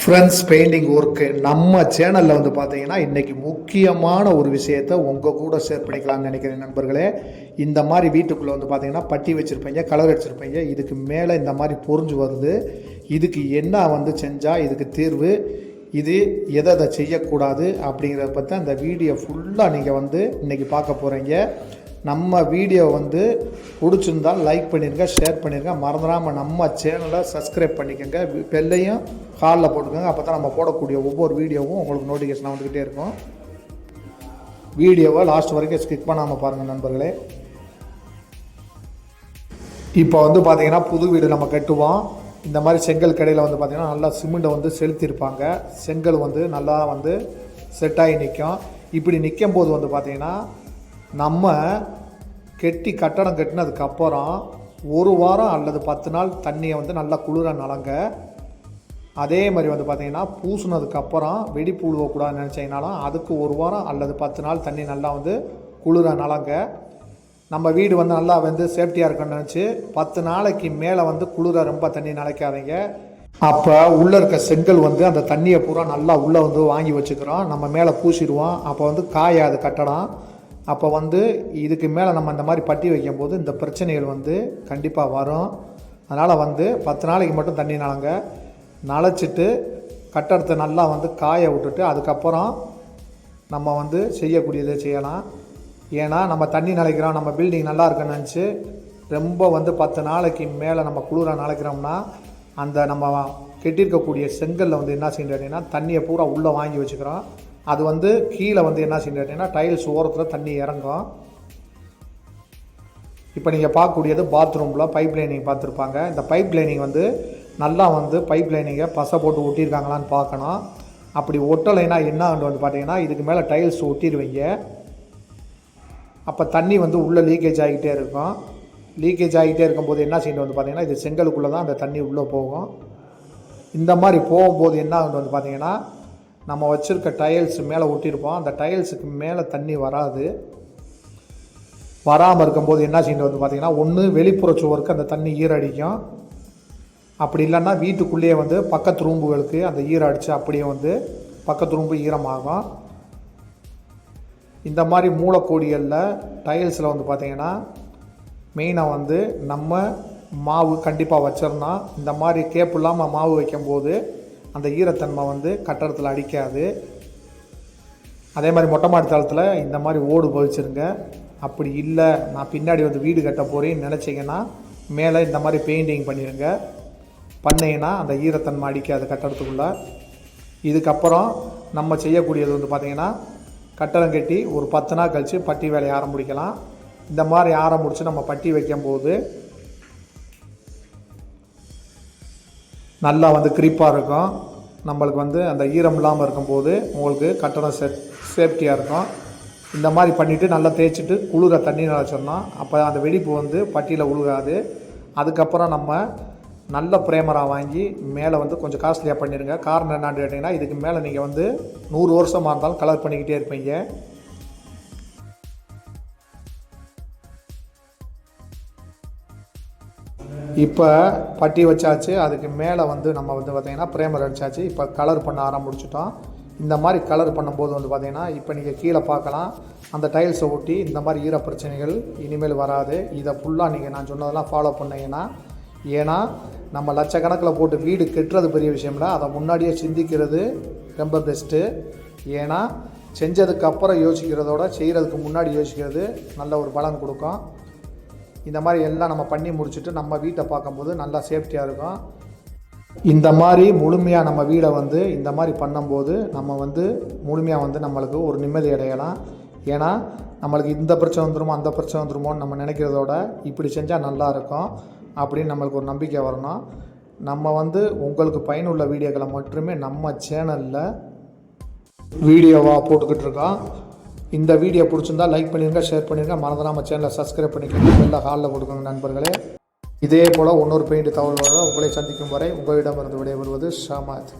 Friends painting work நம்ம சேனலில் வந்து பார்த்தீங்கன்னா இன்றைக்கி முக்கியமான ஒரு விஷயத்தை உங்கள் கூட ஷேர் பண்ணிக்கலாம்னு நினைக்கிறேன் நண்பர்களே. இந்த மாதிரி வீட்டுக்குள்ளே வந்து பார்த்தீங்கன்னா பட்டி வச்சுருப்பீங்க கலர் அடிச்சிருப்பீங்க. இதுக்கு மேலே இந்த மாதிரி பொறிஞ்சு வருது. இதுக்கு என்ன வந்து செஞ்சால் இதுக்கு தீர்வு? இது எதை எதை செய்யக்கூடாது அப்படிங்கிறத பற்றி அந்த வீடியோ ஃபுல்லாக நீங்கள் வந்து இன்றைக்கி பார்க்க போகிறீங்க நம்ம வீடியோ வந்து பிடிச்சிருந்தால் லைக் பண்ணிடுங்க ஷேர் பண்ணிடுங்க மறந்துடாமல் நம்ம சேனலை சப்ஸ்கிரைப் பண்ணிக்கோங்க. பெல்லையும் ஹாலில் போட்டுக்கோங்க. அப்போ தான் நம்ம போடக்கூடிய ஒவ்வொரு வீடியோவும் உங்களுக்கு நோட்டிஃபிகேஷன் வந்துக்கிட்டே இருக்கும். வீடியோவை லாஸ்ட் வரைக்கும் ஸ்கிப் பண்ணாமல் பாருங்கள் நண்பர்களே. இப்போ வந்து பார்த்திங்கன்னா புது வீடு நம்ம கட்டுவோம். இந்த மாதிரி செங்கல் கடையில் வந்து பார்த்திங்கன்னா நல்லா சிமெண்ட்டை வந்து செலுத்தியிருப்பாங்க. செங்கல் வந்து நல்லா வந்து செட்டாகி நிற்கும் இப்படி நிற்கும் போது வந்து பார்த்திங்கன்னா நம்ம கெட்டி கட்டடம் கட்டினதுக்கப்புறம் ஒரு வாரம் அல்லது பத்து நாள் தண்ணியை வந்து நல்லா குளிர நலங்க அதே மாதிரி வந்து பார்த்திங்கன்னா பூசுனதுக்கப்புறம் வெடி புழுவக்கூடாதுன்னு நினச்சிங்கனாலும் அதுக்கு ஒரு வாரம் அல்லது பத்து நாள் தண்ணி நல்லா வந்து குளிர நலங்க நம்ம வீடு வந்து நல்லா வந்து சேஃப்டியாக இருக்குன்னு நினச்சி பத்து நாளைக்கு மேலே வந்து குளிர ரொம்ப தண்ணி நினைக்காதீங்க அப்போ உள்ளே இருக்க செங்கல் வந்து அந்த தண்ணியை பூரா நல்லா உள்ளே வந்து வாங்கி வச்சுக்கிறோம். நம்ம மேலே பூசிடுவோம். அப்போ வந்து காயாது கட்டடம் அப்போ வந்து இதுக்கு மேலே நம்ம இந்த மாதிரி பட்டி வைக்கும்போது இந்த பிரச்சனைகள் வந்து கண்டிப்பாக வரும். அதனால் வந்து பத்து நாளைக்கு மட்டும் தண்ணி நலங்க. நனைச்சிட்டு கட்டடத்தை நல்லா வந்து காய விட்டுட்டு அதுக்கப்புறம் நம்ம வந்து செய்யக்கூடியதை செய்யலாம். ஏன்னா நம்ம தண்ணி நினைக்கிறோம் நம்ம பில்டிங் நல்லா இருக்குன்னு நினச்சி ரொம்ப வந்து பத்து நாளைக்கு மேலே நம்ம குளிராக நினைக்கிறோம்னா அந்த நம்ம கெட்டிருக்கக்கூடிய செங்கலில் வந்து என்ன செய்யணும் தண்ணியை பூரா உள்ளே வாங்கி வச்சுக்கிறோம். அது வந்து கீழே வந்து என்ன செய்யணும் டைல்ஸ் ஓரத்தில் தண்ணி இறங்கும். இப்போ நீங்கள் பார்க்கக்கூடியது பாத்ரூமில் பைப் லைனிங் பார்த்துருப்பாங்க. இந்த பைப் லைனிங் வந்து நல்லா வந்து பைப் லைனிங்கை பசை போட்டு ஒட்டியிருக்காங்களான்னு பார்க்கணும். அப்படி ஒட்டலைன்னா என்ன வந்து பார்த்தீங்கன்னா இதுக்கு மேலே டைல்ஸ் ஒட்டிடுவீங்க அப்போ தண்ணி வந்து உள்ளே லீக்கேஜ் ஆகிட்டே இருக்கும். லீக்கேஜ் ஆகிட்டே இருக்கும்போது என்ன செய்யணும் வந்து பார்த்திங்கன்னா இது செங்கலுக்குள்ளே தான் அந்த தண்ணி உள்ளே போகும். இந்த மாதிரி போகும்போது என்ன ஆகுது வந்து பார்த்திங்கன்னா நம்ம வச்சுருக்க டைல்ஸ் மேலே ஒட்டியிருப்போம். அந்த டைல்ஸுக்கு மேலே தண்ணி வராது. வராமல் இருக்கும்போது என்ன செய்யணும் வந்து பார்த்திங்கன்னா ஒன்று வெளிப்புற சுவருக்கு அந்த தண்ணி ஈரடிக்கும். அப்படி இல்லைன்னா வீட்டுக்குள்ளேயே வந்து பக்கத்து ரூம்புகளுக்கு அந்த ஈரம் அடித்து அப்படியே வந்து பக்கத்து ரூம்பு ஈரமாகும். இந்த மாதிரி மூலக்கோடிகளில் டைல்ஸில் வந்து பார்த்திங்கன்னா மெயினாக வந்து நம்ம மாவு கண்டிப்பாக வச்சிருந்தா இந்த மாதிரி கேப் இல்லாமல் மாவு வைக்கும்போது அந்த ஈரத்தன்மை வந்து கட்டடத்தில் அடிக்காது. அதே மாதிரி மொட்டை மாடி தளத்தில் இந்த மாதிரி ஓடு பதிச்சிருங்க. அப்படி இல்லை நான் பின்னாடி வந்து வீடு கட்ட போகிறேன்னு நினச்சிங்கன்னா மேலே இந்த மாதிரி பெயிண்டிங் பண்ணிடுங்க பண்ணிங்கன்னா அந்த ஈரத்தன்மை அடிக்காது கட்டடத்துக்குள்ளே. இதுக்கப்புறம் நம்ம செய்யக்கூடியது வந்து பார்த்திங்கன்னா கட்டடம் கட்டி ஒரு பத்து நாள் கழித்து பட்டி வேலையை ஆரம்பிக்கலாம். இந்த மாதிரி ஆரம்பித்து நம்ம பட்டி வைக்கும்போது நல்லா வந்து கிரிப்பாக இருக்கும். நம்மளுக்கு வந்து அந்த ஈரம் இல்லாமல் இருக்கும்போது உங்களுக்கு கட்டணம் சே சேஃப்டியாக இருக்கும். இந்த மாதிரி பண்ணிவிட்டு நல்லா தேய்ச்சிட்டு குளிர தண்ணி நினச்சோம்னா அப்போ அந்த வெடிப்பு வந்து பட்டியில் உழுகாது. அதுக்கப்புறம் நம்ம நல்ல பிரேமராக வாங்கி மேலே வந்து கொஞ்சம் காஸ்ட்லியாக பண்ணிடுங்க காரணம் என்னான்னு கேட்டிங்கன்னா இதுக்கு மேலே நீங்கள் வந்து நூறு வருஷமாக இருந்தாலும் கலர் பண்ணிக்கிட்டே இருப்பீங்க. இப்போ பட்டி வச்சாச்சு. அதுக்கு மேலே வந்து நம்ம வந்து பார்த்திங்கன்னா பிரேமர் அடித்தாச்சு இப்போ கலர் பண்ண ஆரம்பிச்சிட்டோம். இந்த மாதிரி கலர் பண்ணும்போது வந்து பார்த்திங்கன்னா இப்போ நீங்கள் கீழே பார்க்கலாம். அந்த டைல்ஸை ஒட்டி இந்த மாதிரி ஈர பிரச்சனைகள் இனிமேல் வராது. இதை ஃபுல்லாக நீங்கள் நான் சொன்னதெல்லாம் ஃபாலோ பண்ணீங்கன்னா ஏன்னா நம்ம லட்சக்கணக்கில் போட்டு வீடு கெட்டுறது பெரிய விஷயம்ல அதை முன்னாடியே சிந்திக்கிறது ரொம்ப பெஸ்ட்டு ஏன்னா செஞ்சதுக்கு அப்புறம் யோசிக்கிறதோட செய்கிறதுக்கு முன்னாடி யோசிக்கிறது நல்ல ஒரு பலன் கொடுக்கும். இந்த மாதிரி எல்லாம் நம்ம பண்ணி முடிச்சுட்டு நம்ம வீட்டை பார்க்கும்போது நல்லா சேஃப்டியாக இருக்கும். இந்த மாதிரி முழுமையாக நம்ம வீடை வந்து இந்த மாதிரி பண்ணும்போது நம்ம வந்து முழுமையாக வந்து நம்மளுக்கு ஒரு நிம்மதி அடையலாம். ஏன்னா நம்மளுக்கு இந்த பிரச்சனை வந்துருமோ அந்த பிரச்சனை வந்துருமோன்னு நம்ம நினைக்கிறதோட இப்படி செஞ்சால் நல்லா இருக்கும். அப்படின்னு நம்மளுக்கு ஒரு நம்பிக்கை வரணும். நம்ம வந்து உங்களுக்கு பயனுள்ள வீடியோக்களை மட்டுமே நம்ம சேனலில் வீடியோவாக போட்டுக்கிட்டு இருக்கோம். இந்த வீடியோ பிடிச்சிருந்தா லைக் பண்ணிடுங்க ஷேர் பண்ணிடுங்க நம்ம சேனலை சப்ஸ்கிரைப் பண்ணிக்கோங்க. எல்லா ஹாலில் கொடுக்குங்க நண்பர்களே. இதே போல் இன்னொரு பெயிண்ட் தகவலோட உங்களை சந்திக்கும் வரை உங்களிடமிருந்து விடைபெறுவது ஷாமாத்.